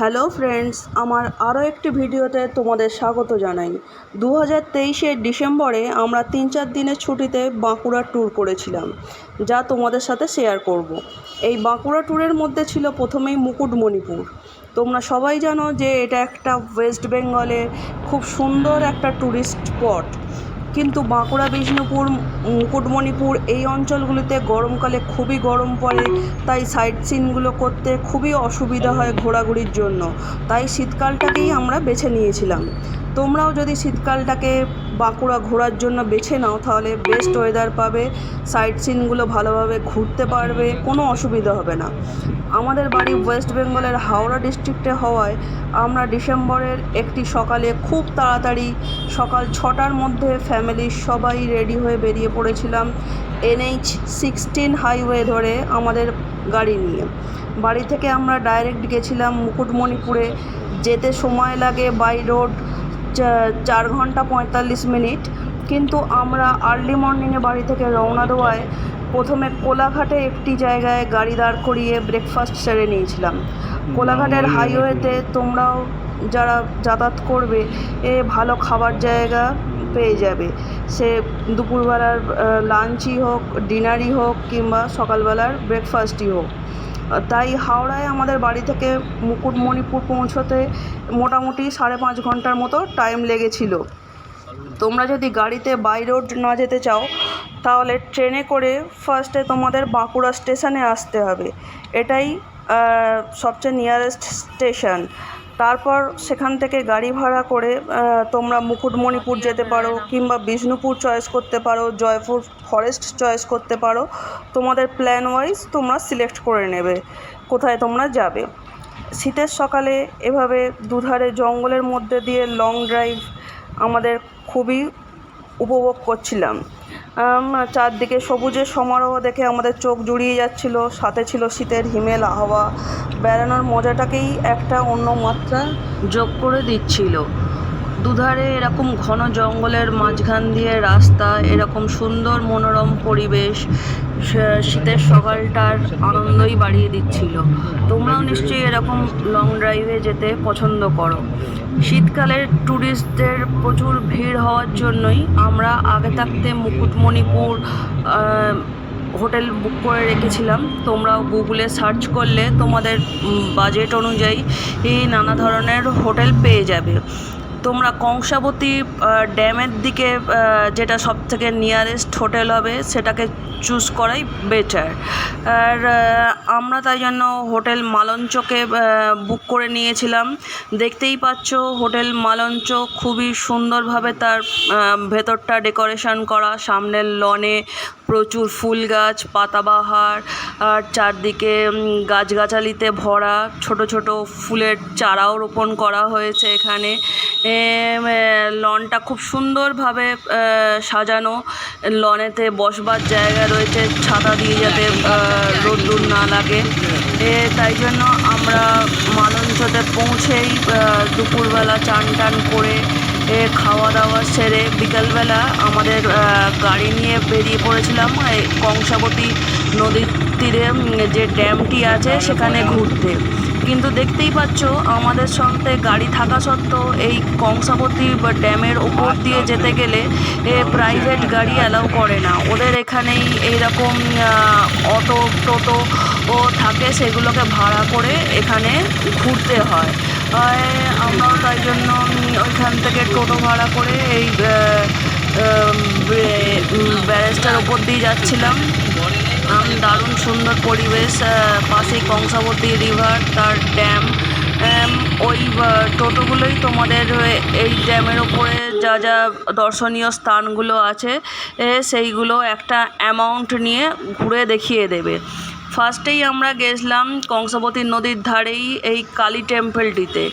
Hello friends, আমার আরও একটি ভিডিওতে তোমাদের স্বাগত জানাই। দু হাজার তেইশের ডিসেম্বরে আমরা তিন চার দিনের ছুটিতে বাঁকুড়া ট্যুর করেছিলাম, যা তোমাদের সাথে শেয়ার করব। এই বাঁকুড়া ট্যুরের মধ্যে ছিল প্রথমেই মুকুটমণিপুর। তোমরা সবাই জানো যে এটা একটা ওয়েস্ট বেঙ্গলের খুব সুন্দর একটা ট্যুরিস্ট স্পট। কিন্তু বাঁকুড়া, বিষ্ণুপুর মুকুটমণিপুর এই অঞ্চলগুলিতে গরমকালে খুবই গরম পড়ে। তাই সাইট সিনগুলো করতে খুবই অসুবিধা হয় ঘোরাঘুরির জন্য। তাই শীতকালটাকেই আমরা বেছে নিয়েছিলাম। তোমরাও যদি শীতকালটাকে বাঁকুড়া ঘোরার জন্য বেছে নাও, তাহলে বেস্ট ওয়েদার পাবে সাইট সিনগুলো ভালোভাবে ঘুরতে পারবে, কোনো অসুবিধা হবে না। আমাদের বাড়ি ওয়েস্ট বেঙ্গলের হাওড়া ডিস্ট্রিক্টে হওয়ায় আমরা ডিসেম্বরের একটি সকালে খুব তাড়াতাড়ি সকাল ছটার মধ্যে ফ্যামিলির সবাই রেডি হয়ে বেরিয়ে পড়েছিলাম এনএইচ সিক্সটিন হাইওয়ে ধরে আমাদের গাড়ি নিয়ে। বাড়ি থেকে আমরা ডাইরেক্ট গেছিলাম মুকুটমণিপুরে, যেতে সময় লাগে বাই রোড চার ঘণ্টা পঁয়তাল্লিশ মিনিট। কিন্তু আমরা আর্লি মর্নিংয়ে বাড়ি থেকে রওনা দেওয়ায় প্রথমে কোলাঘাটে একটি জায়গায় গাড়ি দাঁড় করিয়ে ব্রেকফাস্ট সেরে নিয়েছিলাম। কোলাঘাটের হাইওয়েতে তোমরাও যারা যাতায়াত করবে এ ভালো খাবার জায়গা পেয়ে যাবে। সে দুপুরবেলার লাঞ্চই হোক ডিনারই হোক কিংবা সকালবেলার ব্রেকফাস্টই হোক। তাই হাওড়ায় আমাদের বাড়ি থেকে মুকুটমণিপুর পৌঁছোতে মোটামুটি সাড়ে পাঁচ ঘণ্টার মতো টাইম লেগেছিল। তোমরা যদি গাড়িতে বাই রোড না যেতে চাও, তাহলে ট্রেনে করে ফার্স্টে তোমাদের বাঁকুড়া স্টেশনে আসতে হবে। এটাই সবচেয়ে নিয়ারেস্ট স্টেশন তারপর সেখান থেকে গাড়ি ভাড়া করে তোমরা মুকুটমণিপুর যেতে পারো কিংবা বিষ্ণুপুর চয়েস করতে পারো, জয়পুর ফরেস্ট চয়েস করতে পারো। তোমাদের প্ল্যান ওয়াইজ তোমরা সিলেক্ট করে নেবে কোথায় তোমরা যাবে। শীতের সকালে এভাবে দুধারে জঙ্গলের মধ্যে দিয়ে লং ড্রাইভ আমাদের খুবই উপভোগ করছিলাম। চারদিকে সবুজের সমারোহ দেখে আমাদের চোখ জুড়িয়ে যাচ্ছিল। সাথে ছিল শীতের হিমেল আহওয়া বেড়ানোর মজাটাকেই একটা অন্য মাত্রা যোগ করে দিচ্ছিল। দুধারে এরকম ঘন জঙ্গলের মাঝখান দিয়ে রাস্তা, এরকম সুন্দর মনোরম পরিবেশ শীতের সকালটার আনন্দই বাড়িয়ে দিচ্ছিল। তোমরাও নিশ্চয়ই এরকম লং ড্রাইভে যেতে পছন্দ করো। শীতকালের ট্যুরিস্টদের প্রচুর ভিড় হওয়ার জন্যই আমরা আগে থাকতে মুকুটমণিপুর হোটেল বুক করে রেখেছিলাম। তোমরাও গুগলে সার্চ করলে তোমাদের বাজেট অনুযায়ী নানা ধরনের হোটেল পেয়ে যাবে। তোমরা কংসাবতী ড্যামের দিকে যেটা সব থেকে নিয়ারেস্ট হোটেল হবে, সেটাকে চুজ করাই বেটার আর আমরা তাই জন্য হোটেল মালঞ্চকে বুক করে নিয়েছিলাম। দেখতেই পাচ্ছ, হোটেল মালঞ্চ খুবই সুন্দরভাবে তার ভেতরটা ডেকোরেশন করা। সামনের লনে প্রচুর ফুল গাছ পাতাবাহার আর চারদিকে গাছগাছালিতে ভরা ছোট ছোট ফুলের চারাও রোপণ করা হয়েছে এখানে। লনটা খুব সুন্দরভাবে সাজানো। লনেতে বসবার জায়গা রয়েছে, ছাতা দিয়ে যাতে রোদ্দুর না লাগে। তাই জন্য আমরা মালঞ্চতে পৌঁছেই দুপুরবেলা চান টান করে, এ খাওয়া দাওয়া সেরে বিকালবেলা আমাদের গাড়ি নিয়ে বেরিয়ে পড়েছিলাম কংসাবতী নদীর তীরে যে ড্যামটি আছে সেখানে ঘুরতে। কিন্তু দেখতেই পাচ্ছ, আমাদের সঙ্গে গাড়ি থাকা সত্ত্বেও এই কংসাবতী ড্যামের ওপর দিয়ে যেতে গেলে, এ প্রাইভেট গাড়ি অ্যালাউ করে না। ওদের এখানেই এইরকম অটো টোটো ও থাকে সেগুলোকে ভাড়া করে এখানে ঘুরতে হয়। আমরাও তাই জন্য ওইখান থেকে টোটো ভাড়া করে এই ব্যারেজটার ওপর দিয়ে যাচ্ছিলাম। দারুণ সুন্দর পরিবেশ পাশেই কংসাবতী রিভার, তার ড্যাম। ওই টোটোগুলোই তোমাদের এই ড্যামের ওপরে যা যা দর্শনীয় স্থানগুলো আছে সেইগুলো একটা অ্যামাউন্ট নিয়ে ঘুরে দেখিয়ে দেবে। ফার্স্টেই আমরা গেছিলাম কংসাবতী নদীর ধারেই এই কালী টেম্পলটিতে।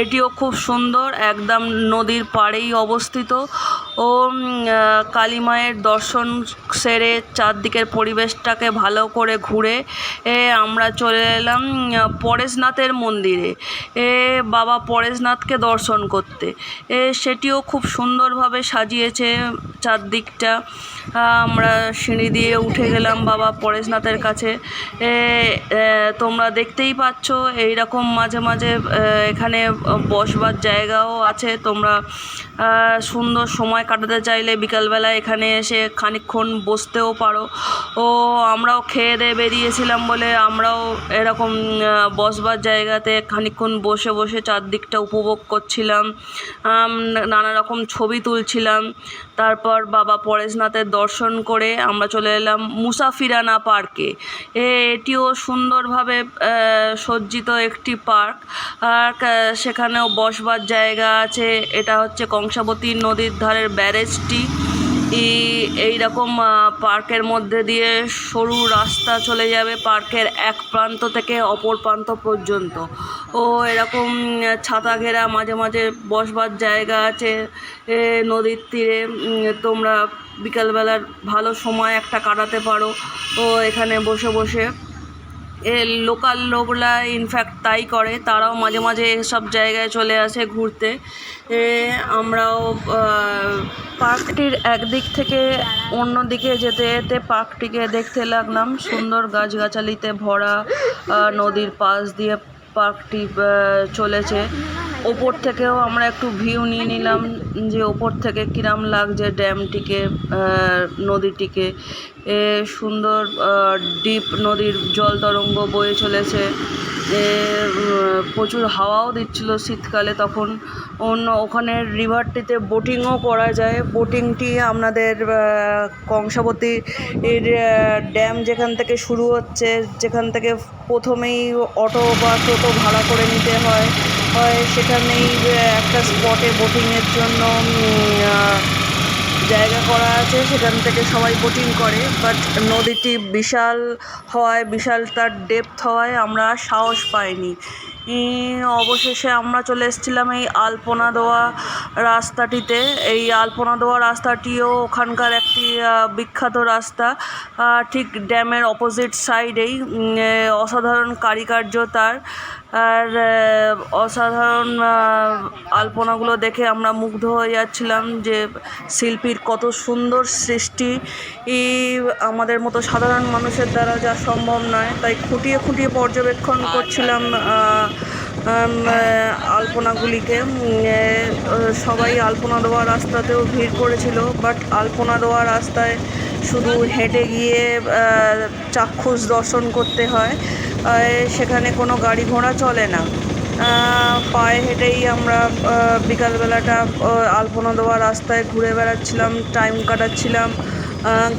এটিও খুব সুন্দর, একদম নদীর পাড়েই অবস্থিত। ও কালী মায়ের দর্শন সেরে চারদিকের পরিবেশটাকে ভালো করে ঘুরে, এ, আমরা চলে এলাম পরেশনাথের মন্দিরে। এ, বাবা পরেশনাথকে দর্শন করতে। এ, সেটিও খুব সুন্দরভাবে সাজিয়েছে চারদিকটা। আমরা সিঁড়ি দিয়ে উঠে গেলাম বাবা পরেশনাথের কাছে। এ তোমরা দেখতেই পাচ্ছ, এইরকম মাঝে মাঝে এখানে বসবার জায়গাও আছে। তোমরা সুন্দর সময় কাটাতে চাইলে বিকালবেলা এখানে এসে খানিক্ষণ বসতেও পারো। ও, আমরাও খেয়ে দিয়ে বেরিয়েছিলাম বলে আমরাও এরকম বসবার জায়গাতে খানিক্ষণ বসে বসে চারদিকটা উপভোগ করছিলাম। নানা রকম ছবি তুলছিলাম। তারপর বাবা পরেশনাথের দর্শন করে আমরা চলে এলাম মুসাফিরানা পার্কে। এটিও সুন্দরভাবে সজ্জিত একটি পার্ক। সেখানেও বসবার জায়গা আছে। এটা হচ্ছে কংসাবতী নদীর ধারের ব্যারেজটি। এই- আহ, পার্কের মধ্যে দিয়ে সরু রাস্তা চলে যাবে পার্কের এক প্রান্ত থেকে অপর প্রান্ত পর্যন্ত। ও এরকম ছাতা ঘেরা মাঝে মাঝে বসবার জায়গা আছে নদীর তীরে তোমরা বিকালবেলার ভালো সময় একটা কাটাতে পারো। ও এখানে বসে বসে এ লোকাল লোকরা ইনফ্যাক্ট তাই করে, তারাও মাঝে মাঝে এসব জায়গায় চলে আসে ঘুরতে। এ আমরাও পার্কটির একদিক থেকে অন্য দিকে যেতে যেতে পার্কটিকে দেখতে লাগলাম। সুন্দর গাছগাছালিতে ভরা নদীর পাশ দিয়ে পার্কটি চলেছে। ওপর থেকেও আমরা একটু ভিউ নিয়ে নিলাম যে ওপর থেকে কিরাম লাগছে ড্যামটিকে নদীটিকে। এ সুন্দর ডিপ নদীর জল তরঙ্গ বয়ে চলেছে। এ প্রচুর হাওয়াও দিচ্ছিল শীতকালে তখন। অন্য ওখানের রিভারটিতে বোটিংও করা যায়। বোটিংটি আহ, কংসাবতী ড্যাম যেখান থেকে শুরু হচ্ছে যেখান থেকে প্রথমেই অটো বা টোটো ভাড়া করে নিতে হয়। হয় সেখানেই একটা স্পটে বোটিংয়ের জন্য জায়গা করা আছে, সেখান থেকে সবাই বোটিং করে বাট নদীটি বিশাল হওয়ায়, বিশাল তার ডেপথ হওয়ায় আমরা সাহস পাইনি। অবশেষে আমরা চলে এসেছিলাম এই আলপনা দেওয়া রাস্তাটিতে। এই আলপনা দেওয়া রাস্তাটিও ওখানকার একটি বিখ্যাত রাস্তা। ঠিক ড্যামের অপোজিট সাইডেই অসাধারণ কারিকার্য তার। আর অসাধারণ আলপনাগুলো দেখে আমরা মুগ্ধ হয়ে যাচ্ছিলাম যে শিল্পীর কত সুন্দর সৃষ্টি। আমাদের মতো সাধারণ মানুষের দ্বারা যা সম্ভব নয়। তাই খুঁটিয়ে খুঁটিয়ে পর্যবেক্ষণ করছিলাম আম, আহ, আলপনাগুলিকে। সবাই আলপনা দেওয়া রাস্তাতেও ভিড় করেছিল বাট আলপনা দেওয়া রাস্তায় শুধু হেঁটে গিয়ে চাক্ষুষ দর্শন করতে হয় সেখানে কোনো গাড়ি ঘোড়া চলে না। পায়ে হেঁটেই আমরা বিকালবেলাটা আলপনা দেওয়া রাস্তায় ঘুরে বেড়াচ্ছিলাম টাইম কাটাচ্ছিলাম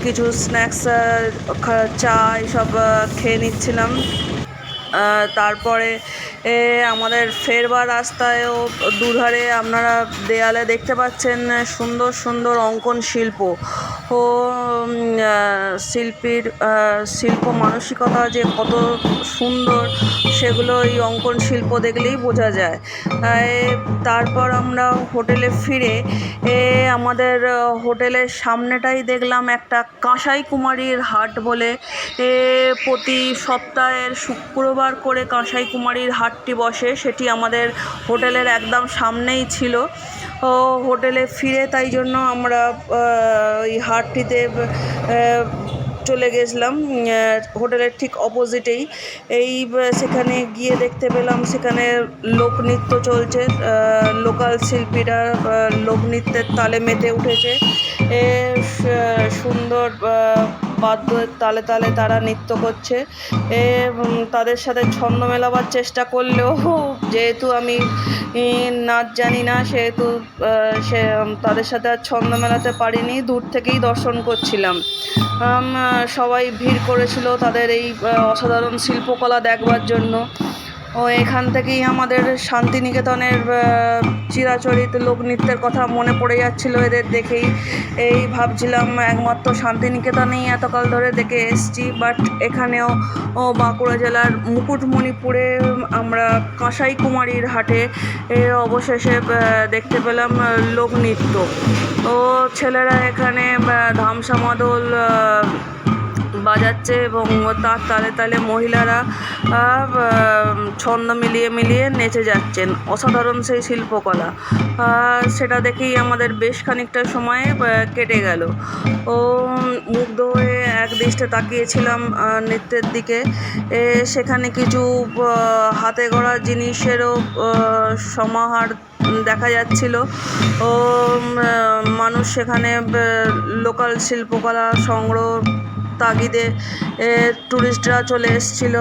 কিছু স্ন্যাক্স চা এসব খেয়ে নিচ্ছিলাম। তারপরে এ, আমাদের ফেরবার রাস্তায়ও দুধারে আপনারা দেয়ালে দেখতে পাচ্ছেন সুন্দর সুন্দর অঙ্কন শিল্প। শিল্পীর শিল্প মানসিকতা যে কত সুন্দর, সেগুলো এই অঙ্কন শিল্প দেখলেই বোঝা যায়। তারপর আমরা হোটেলে ফিরে, এ আমাদের হোটেলের সামনেটাই দেখলাম একটা কাঁসাই কুমারীর হাট বলে। এ প্রতি সপ্তাহের শুক্রবার করে কাঁসাই কুমারীর হাটটি বসে, সেটি আমাদের হোটেলের একদম সামনেই ছিল। হোটেলে ফিরে, তাই জন্য আমরা ওই হাটটিতে চলে গেছিলাম। হোটেলের ঠিক অপোজিটেই। এই সেখানে গিয়ে দেখতে পেলাম, সেখানে লোকনৃত্য চলছে। লোকাল শিল্পীরা লোকনৃত্যের তালে মেতে উঠেছে। সুন্দর বাদ্যের তালে তালে তারা নৃত্য করছে। এ তাদের সাথে ছন্দ মেলাবার চেষ্টা করলেও যেহেতু আমি নাচ জানি না, সেহেতু সে তাদের সাথে আর ছন্দ মেলাতে পারিনি, দূর থেকেই দর্শন করছিলাম। সবাই ভিড় করেছিল তাদের এই অসাধারণ শিল্পকলা দেখবার জন্য। ও এখান থেকেই আমাদের শান্তিনিকেতনের চিরাচরিত লোকনৃত্যের কথা মনে পড়ে যাচ্ছিল এদের দেখেই। এই ভাবছিলাম একমাত্র শান্তিনিকেতনেই এতকাল ধরে দেখে এসছি বাট এখানেও ও বাঁকুড়া জেলার মুকুটমণিপুরে আমরা কাঁসাই কুমারীর হাটে অবশেষে দেখতে পেলাম লোকনৃত্য। ও ছেলেরা এখানে আহ, ধামসা মাদল আহ, বাজাচ্ছে এবং তার তালে তালে মহিলারা ছন্দ মিলিয়ে মিলিয়ে নেচে যাচ্ছেন। অসাধারণ সেই শিল্পকলা। সেটা দেখেই আমাদের বেশ খানিকটা সময় কেটে গেল। ও মুগ্ধ হয়ে এক দৃষ্টে তাকিয়েছিলাম নৃত্যের দিকে। সেখানে কিছু হাতে গড়া জিনিসেরও সমাহার দেখা যাচ্ছিল। ও মানুষ সেখানে লোকাল শিল্পকলা সংগ্রহ তাগিদে টুরিস্টরা চলে এসেছিল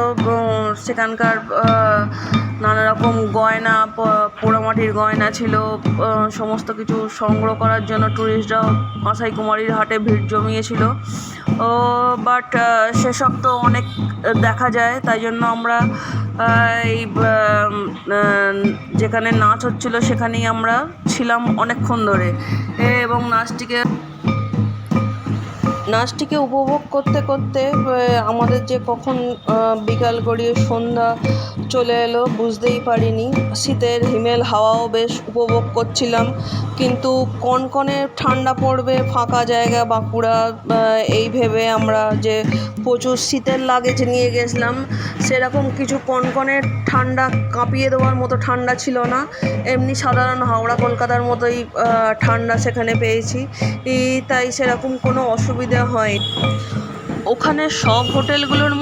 সেখানকার নানা রকম গয়না পোড়ামাটির গয়না ছিল সমস্ত কিছু সংগ্রহ করার জন্য টুরিস্টরাও কাঁসাই কুমারীর হাটে ভিড় জমিয়েছিল। ও, বাট সেসব তো অনেক দেখা যায়, তাই জন্য আমরা এই যেখানে নাচ হচ্ছিল সেখানেই আমরা ছিলাম অনেকক্ষণ ধরে। এবং নাচটিকে নাচটিকে উপভোগ করতে করতে আমাদের যে কখন বিকাল গড়িয়ে সন্ধ্যা চলে এলো বুঝতেই পারিনি। শীতের হিমেল হাওয়াও বেশ উপভোগ করছিলাম, কিন্তু কনকনে ঠান্ডা পড়বে, ফাঁকা জায়গা বাঁকুড়া এই ভেবে আমরা যে প্রচুর শীতের লাগেজ নিয়ে গেছিলাম সেরকম কিছু কনকনের ঠান্ডা কাঁপিয়ে দেওয়ার মতো ঠান্ডা ছিল না। এমনি সাধারণ হাওড়া কলকাতার মতোই ঠান্ডা সেখানে পেয়েছি। তাই সেরকম কোনো অসুবিধা হয় ওখানে সব হোটেলগুলোর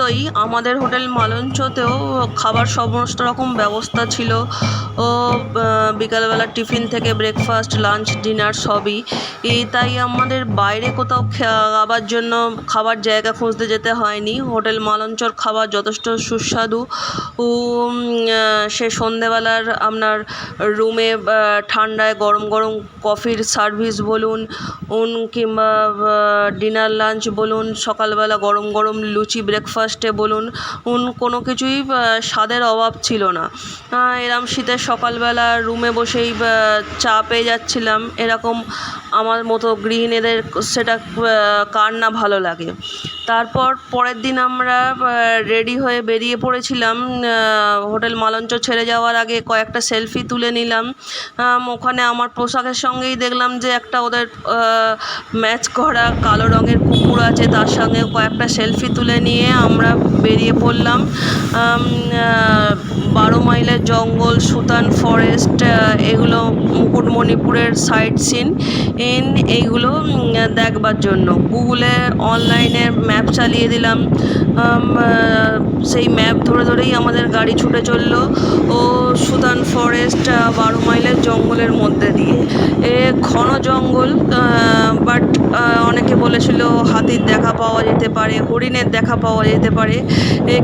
মধ্যেই আমাদের হোটেল মালঞ্চতেও খাবার সমস্ত রকম ব্যবস্থা ছিল। ও বিকালবেলা টিফিন থেকে ব্রেকফাস্ট লাঞ্চ ডিনার সবই। তাই আমাদের বাইরে কোথাও খাবার জন্য খাবার জায়গা খুঁজতে যেতে হয়নি। হোটেল মালঞ্চর খাবার যথেষ্ট সুস্বাদু। সে সন্ধেবেলার আপনার রুমে ঠান্ডায় গরম গরম কফির সার্ভিস বলুন, উন, কিংবা ডিনার লাঞ্চ বলুন, সকালবেলা গরম গরম লুচি ব্রেকফাস্টে বলুন উন কোনো কিছুই স্বাদের অভাব ছিল না। এরম শীতের সকালবেলা রুমে বসেই চা পেয়ে যাচ্ছিলাম। এরকম আমার মতো গৃহিণীদের সেটা কার না ভালো লাগে। তারপর পরের দিন আমরা রেডি হয়ে বেরিয়ে পড়েছিলাম হোটেল মালঞ্চ ছেড়ে যাওয়ার আগে কয়েকটা সেলফি তুলে নিলাম। ওখানে আমার পোশাকের সঙ্গেই দেখলাম যে একটা ওদের ম্যাচ করা কালো রঙের কুকুর আছে, তার সঙ্গে কয়েকটা সেলফি তুলে নিয়ে আমরা বেরিয়ে পড়লাম। বারো মাইলের জঙ্গল, সুতান ফরেস্ট এগুলো মুকুটমণিপুরের সাইট সিন ইন এইগুলো দেখবার জন্য। গুগলে অনলাইনে ম্যাপ চালিয়ে দিলাম। সেই ম্যাপ ধরে ধরেই আমাদের গাড়ি ছুটে চলল। ও ফরেস্ট বারো মাইলের জঙ্গলের মধ্যে দিয়ে। এ ঘন জঙ্গল বাট অনেকে বলেছিল হাতির দেখা পাওয়া যেতে পারে, হরিণের দেখা পাওয়া যেতে পারে।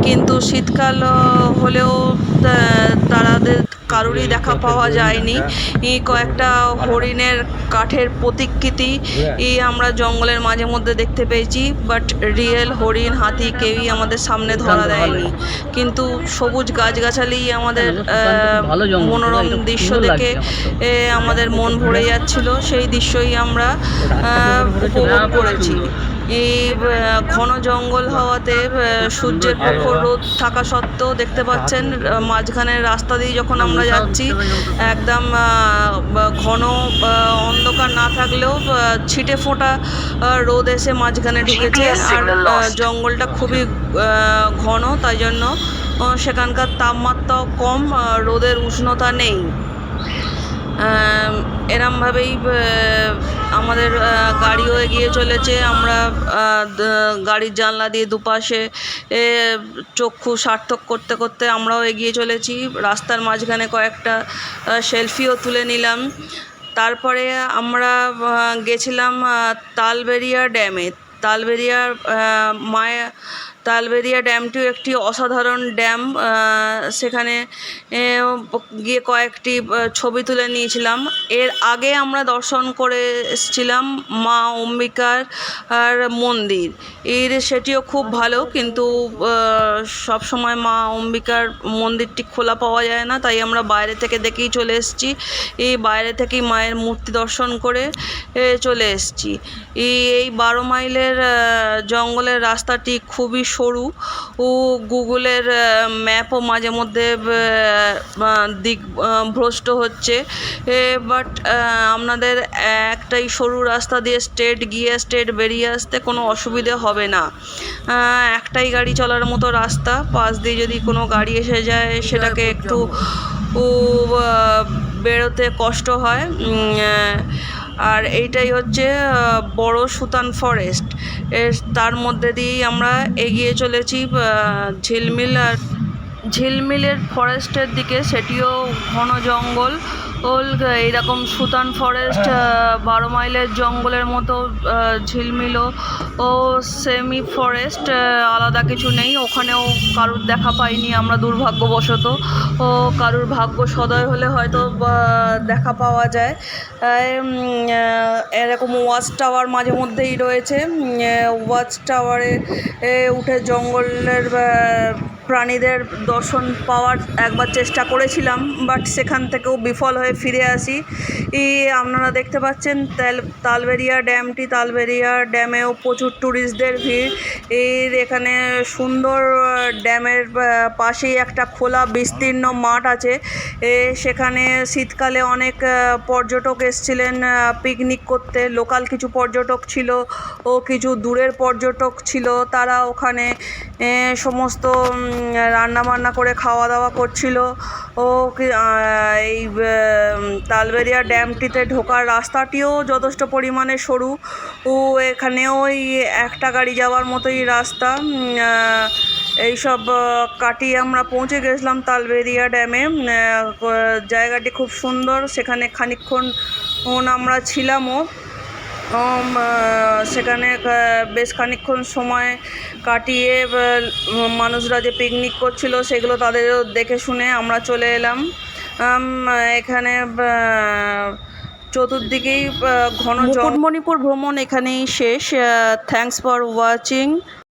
কিন্তু শীতকাল হলেও তারাদের কারোরই দেখা পাওয়া যায়নি। এই কয়েকটা হরিণের কাঠের প্রতিকৃতি আমরা জঙ্গলের মাঝে মধ্যে দেখতে পেয়েছি বাট রিয়েল হরিণ হাতি কেউই আমাদের সামনে ধরা দেয়নি। কিন্তু সবুজ গাছগাছালি আমাদের মনোরম দৃশ্য দেখে আমাদের মন ভরে যাচ্ছিল। সেই দৃশ্যই আমরা উপভোগ করেছি। এই ঘন জঙ্গল হওয়াতে সূর্যের প্রখর রোদ থাকা সত্ত্বেও দেখতে পাচ্ছেন আহ, মাঝখানের রাস্তা দিয়ে যখন আমরা যাচ্ছি একদম ঘন অন্ধকার না থাকলেও ছিটে ফোঁটা রোদ এসে মাঝখানে ঢুকেছে। আর জঙ্গলটা খুবই ঘন তাই জন্য সেখানকার তাপমাত্রাও কম রোদের উষ্ণতা নেই। এরমভাবেই আমাদের গাড়িও এগিয়ে চলেছে। আমরা গাড়ির জানলা দিয়ে দুপাশে চক্ষু সার্থক করতে করতে আমরাও এগিয়ে চলেছি। রাস্তার মাঝখানে কয়েকটা সেলফিও তুলে নিলাম। তারপরে আমরা গেছিলাম তালবেরিয়া ড্যামে। তালবেরিয়ার মায়া তালবেরিয়া ড্যামটিও একটি অসাধারণ ড্যাম সেখানে গিয়ে কয়েকটি ছবি তুলে নিয়েছিলাম। এর আগে আমরা দর্শন করে এসেছিলাম মা অম্বিকার আর মন্দির। এর সেটিও খুব ভালো, কিন্তু সব সময় মা অম্বিকার মন্দিরটি খোলা পাওয়া যায় না, তাই আমরা বাইরে থেকে দেখেই চলে এসেছি। এই বাইরে থেকেই মায়ের মূর্তি দর্শন করে চলে এসেছি। এই বারো মাইলের জঙ্গলের রাস্তাটি খুবই সরু ও গুগলের ম্যাপও মাঝে মধ্যে দিক ভ্রষ্ট হচ্ছে। বাট আপনাদের একটাই সরু রাস্তা দিয়ে স্ট্রেট গিয়ে স্ট্রেট বেরিয়ে আসতে কোনো অসুবিধে হবে না। একটাই গাড়ি চলার মতো রাস্তা, পাশ দিয়ে যদি কোনো গাড়ি এসে যায়, সেটাকে একটু বেরোতে কষ্ট হয়। আর এইটাই হচ্ছে বড় সুতান ফরেস্ট এর, তার মধ্যে দিয়েই আমরা এগিয়ে চলেছি ঝিলমিল আর ঝিলমিলের ফরেস্টের দিকে সেটিও ঘন জঙ্গল। এইরকম সুতান ফরেস্ট বারো মাইলের জঙ্গলের মতো ঝিলমিলও। ও সেমি ফরেস্ট আলাদা কিছু নেই। ওখানেও কারুর দেখা পাইনি আমরা দুর্ভাগ্যবশত। ও কারুর ভাগ্য সদয় হলে হয়তো দেখা পাওয়া যায়। এরকম ওয়াচ টাওয়ার মাঝে মধ্যেই রয়েছে। ওয়াচ টাওয়ারে উঠে জঙ্গলের প্রাণীদের দর্শন পাওয়ার একবার চেষ্টা করেছিলাম বাট সেখান থেকেও বিফল হয়ে ফিরে আসি। ই, আপনারা দেখতে পাচ্ছেন তেল তালবেরিয়া ড্যামটি তালবেরিয়া ড্যামেও প্রচুর ট্যুরিস্টদের ভিড়। এর এখানে সুন্দর ড্যামের পাশেই একটা খোলা বিস্তীর্ণ মাঠ আছে। এ, সেখানে শীতকালে অনেক পর্যটক এসছিলেন পিকনিক করতে। লোকাল কিছু পর্যটক ছিল ও কিছু দূরের পর্যটক ছিল। তারা ওখানে সমস্ত রান্না বান্না করে খাওয়া দাওয়া করছিল। ও এই তালবেরিয়া ড্যামটিতে ঢোকার রাস্তাটিও যথেষ্ট পরিমাণে সরু। ও এখানেও একটা গাড়ি যাওয়ার মতোই রাস্তা। এইসব কাটিয়ে আমরা পৌঁছে গেছিলাম তালবেরিয়া ড্যামে। জায়গাটি খুব সুন্দর, সেখানে খানিকক্ষণ আমরা ছিলামও। সেখানে বেশ খানিক্ষণ সময় কাটিয়ে মানুষরা যে পিকনিক করছিল সেগুলো তাদেরও দেখে শুনে আমরা চলে এলাম। এখানে চতুর্দিকেই ঘন মণিপুর ভ্রমণ এখানেই শেষ থ্যাংকস ফর ওয়াচিং